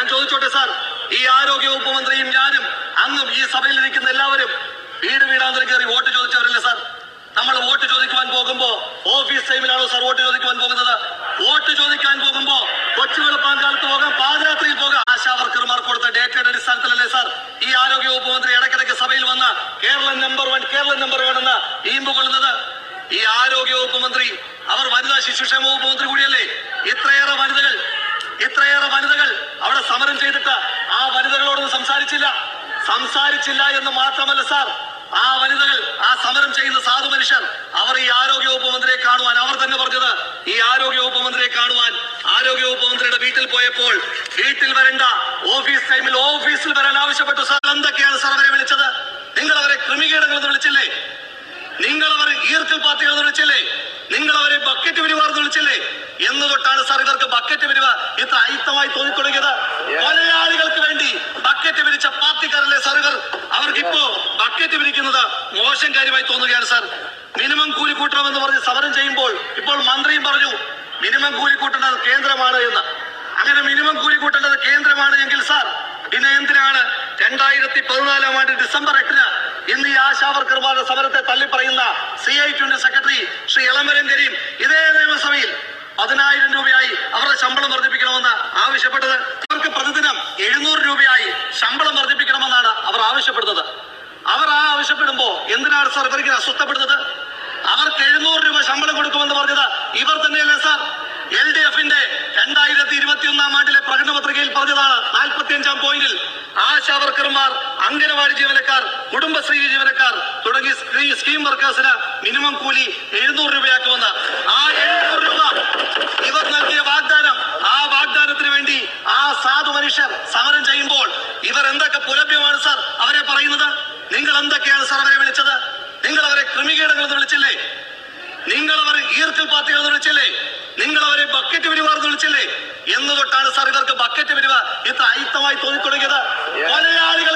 ഞാൻ ചോദിച്ചോട്ടെ സാർ ഈ ആരോഗ്യ വകുപ്പ് മന്ത്രിയും ഞാനും അങ്ങും ഈ സഭയിൽ ഇരിക്കുന്ന എല്ലാവരും വീട് വീടാന്തരം കയറി വോട്ട് ചോദിച്ചവരല്ലേ സാർ? നമ്മൾ വോട്ട് ചോദിക്കുവാൻ പോകുമ്പോ ഓഫീസ് ടൈമിലാണോ സാർ വോട്ട് ചോദിക്കുവാൻ പോകുന്നത്? വോട്ട് ചോദിക്കാൻ പോകുമ്പോ കൊച്ചു വെളുപ്പാൻ കാലത്ത് പോകാം പാദയാത്രയിൽ പോകാം. ആശാ വർക്കർമാർ കൊടുത്ത ഡേറ്റയുടെ അടിസ്ഥാനത്തിലല്ലേ സാർ? ഈ ആരോഗ്യ വകുപ്പ് മന്ത്രി ഇടയ്ക്കിടയ്ക്ക് സഭയിൽ വന്ന Keralam number one Keralam number one എന്ന ഈമ്പ് കൊള്ളുന്നത്. ഈ ആരോഗ്യ വകുപ്പ് മന്ത്രി അവർ വനിതാ ശിശുക്ഷേമ വകുപ്പ് മന്ത്രി കൂടിയല്ലേ ഇത്രയേറെ വനിതകൾ ഇത്രയേറെ വനിതകൾ അവിടെ സമരം ചെയ്തിട്ട് ആ വനിതകളോടൊന്നും സംസാരിച്ചില്ല. സംസാരിച്ചില്ല എന്ന് മാത്രമല്ല സാർ ആ വനിതകൾ ആ സമരം ചെയ്യുന്ന സാധു മനുഷ്യർ അവർ ഈ ആരോഗ്യ ഉപമന്ത്രിയെ മന്ത്രിയെ കാണുവാൻ അവർ തന്നെ പറഞ്ഞത് ഈ ആരോഗ്യ ഉപമന്ത്രിയെ മന്ത്രിയെ കാണുവാൻ. ആരോഗ്യ ഉപമന്ത്രിയുടെ മന്ത്രിയുടെ വീട്ടിൽ പോയപ്പോൾ വീട്ടിൽ വരണ്ട ഓഫീസ് ടൈമിൽ ഓഫീസിൽ വരാൻ ആവശ്യപ്പെട്ടു. സാർ എന്തൊക്കെയാണ് സാർ അവരെ വിളിച്ചത്? നിങ്ങൾ അവരെ ക്രിമികീടങ്ങൾ വിളിച്ചില്ലേ? നിങ്ങൾ അവരെ ഈർക്കൽ പാർട്ടികൾ എന്ന് വിളിച്ചില്ലേ? നിങ്ങൾ അവരെ ബക്കറ്റ് പിരിവാർ എന്ന് വിളിച്ചില്ലേ? എന്ന് തൊട്ടാണ് സാർ ഇവർക്ക് ബക്കറ്റ് പിരിവ് ഇത്ര അയിത്തമായി തോന്നിത്തുടങ്ങിയത്. കൊലയാളികൾക്ക് വേണ്ടി ബക്കറ്റ് പിരിച്ച പാർട്ടിക്കാരല്ലേ സാർ ഇവർ അവർക്ക് ഇപ്പോ ബക്കറ്റ് പിരിക്കുന്നത് മോശം കാര്യമായി തോന്നുകയാണ് സാർ മിനിമം കൂലി കൂട്ടണമെന്ന് പറഞ്ഞ് സമരം ചെയ്യുമ്പോൾ ഇപ്പോൾ മന്ത്രിയും പറഞ്ഞു മിനിമം കൂലി കൂട്ടേണ്ടത് കേന്ദ്രമാണ് എന്ന്. അങ്ങനെ മിനിമം കൂലി കൂട്ടേണ്ടത് കേന്ദ്രമാണ് എങ്കിൽ സാർ പിന്നെ എന്തിനാണ് രണ്ടായിരത്തി പതിനാലാം ആണ്ട് ഡിസംബർ എട്ടിന് ഇന്ന് ഈ ആശാ വർക്കർമാരുടെ സമരത്തെ തള്ളിപ്പറയുന്ന സി ഐ ടിയുടെ സെക്രട്ടറി ശ്രീ ഇളമരം കരീം ഇതേ നിയമസഭയിൽ പതിനായിരം രൂപയായി അവരുടെ ശമ്പളം വർദ്ധിപ്പിക്കണമെന്ന് ആവശ്യപ്പെട്ടത്. അവർക്ക് പ്രതിദിനം എഴുന്നൂറ് രൂപയായി ശമ്പളം വർദ്ധിപ്പിക്കണമെന്നാണ് അവർ ആവശ്യപ്പെടുന്നത്. അവർ ആ ആവശ്യപ്പെടുമ്പോ എന്തിനാണ് സർ ഇവർക്ക് അസ്വസ്ഥപ്പെടുന്നത്? അവർക്ക് എഴുന്നൂറ് രൂപ ശമ്പളം കൊടുക്കുമെന്ന് പറഞ്ഞത് ഇവർ തന്നെയല്ലേ സാർ എൽ ഡി എഫിന്റെ രണ്ടായിരത്തി ഇരുപത്തി ഒന്നാം ആണ്ടിലെ പ്രകടന പത്രികയിൽ പറഞ്ഞതാണ് നാൽപ്പത്തി അഞ്ചാം പോയിന്റിൽ ആശാ വർക്കർമാർ അംഗനവാടി ജീവനക്കാർ കുടുംബശ്രീ ജീവനക്കാർ തുടങ്ങി സ്കീം വർക്കേഴ്സിന് മിനിമം കൂലി എഴുന്നൂറ് രൂപയാക്കുമെന്ന്. ആ എഴുന്നൂറ് രൂപ ഇവർ നൽകിയ വാഗ്ദാനം ആ വാഗ്ദാനത്തിന് വേണ്ടി ആ സാധു മനുഷ്യർ സമരം ചെയ്യുമ്പോൾ ഇവർ എന്തൊക്കെ പുലഭ്യമാണ് സർ? അവരെ പറയുന്നത്? നിങ്ങൾ എന്തൊക്കെയാണ് സർ അവരെ വിളിച്ചത്? നിങ്ങൾ അവരെ ക്രിമികീടങ്ങൾ എന്ന് വിളിച്ചില്ലേ? നിങ്ങൾ അവരെ ഈർക്കൽ പാർട്ടികൾ എന്ന് വിളിച്ചില്ലേ നിങ്ങൾ അവരെ ബക്കറ്റ് പിരിവാർ എന്ന് വിളിച്ചില്ലേ എന്ന് തൊട്ടാണ് സാർ ഇവർക്ക് ബക്കറ്റ് വരിക ഇത്ര അയിത്തമായി തോന്നിത്തുടങ്ങിയത്. കൊലയാളികൾക്ക്